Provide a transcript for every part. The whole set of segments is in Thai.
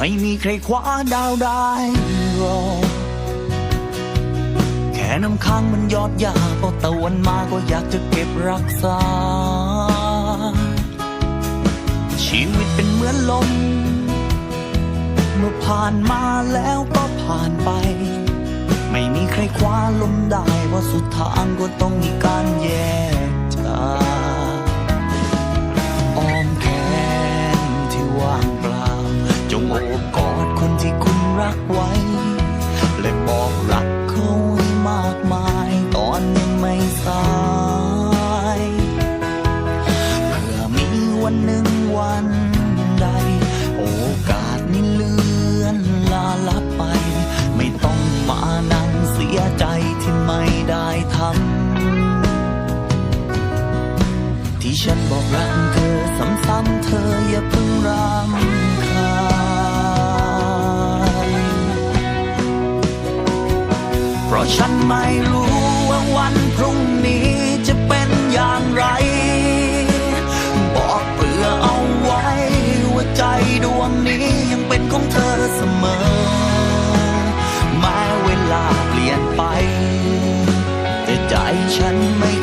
ไม่มีใครคว้าดาวได้หรอกแค่น้ำค้างมันยอดยาพอตะวันมาก็อยากจะเก็บรักษา ชีวิตเป็นเหมือนลม เมื่อผ่านมาแล้วก็ผ่านไป ไม่มีใครคว้าลมได้เพราะสุดทางก็ต้องมีการแยกจาก ที่ฉันบอกรักเธอซ้ำๆเธออย่าเพิ่งรำคาญเพราะฉันไม่รู้ว่าวันพรุ่งนี้จะเป็นอย่างไร บอกเพื่อเอาไว้ว่าใจดวงนี้ยังเป็นของเธอเสมอแม้เวลาเปลี่ยนไป แต่ใจฉันไม่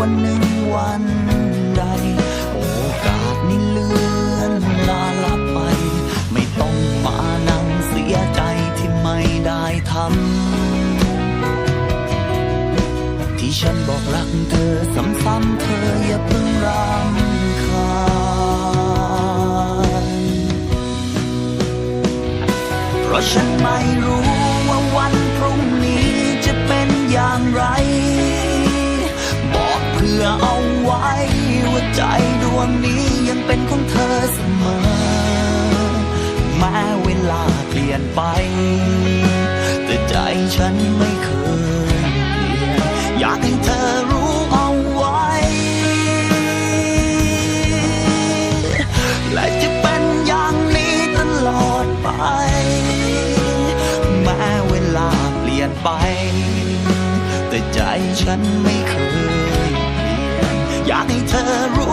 วันหนึ่งวันใด โอกาสนี้เลื่อนลาลับไป ไม่ต้องมานั่งเสียใจที่ไม่ได้ทำที่ฉันบอกรักเธอซ้ำๆเธออย่าเพิ่ง ใจดวงนี้ยังเป็นของเธอเสมอ แม้เวลาเปลี่ยนไป แต่ใจฉันไม่เคยเปลี่ยน อยากให้เธอรู้เอาไว้ และจะเป็นอย่างนี้ตลอดไป แม้เวลาเปลี่ยนไป แต่ใจฉันไม่เคยเปลี่ยน อยากให้เธอรู้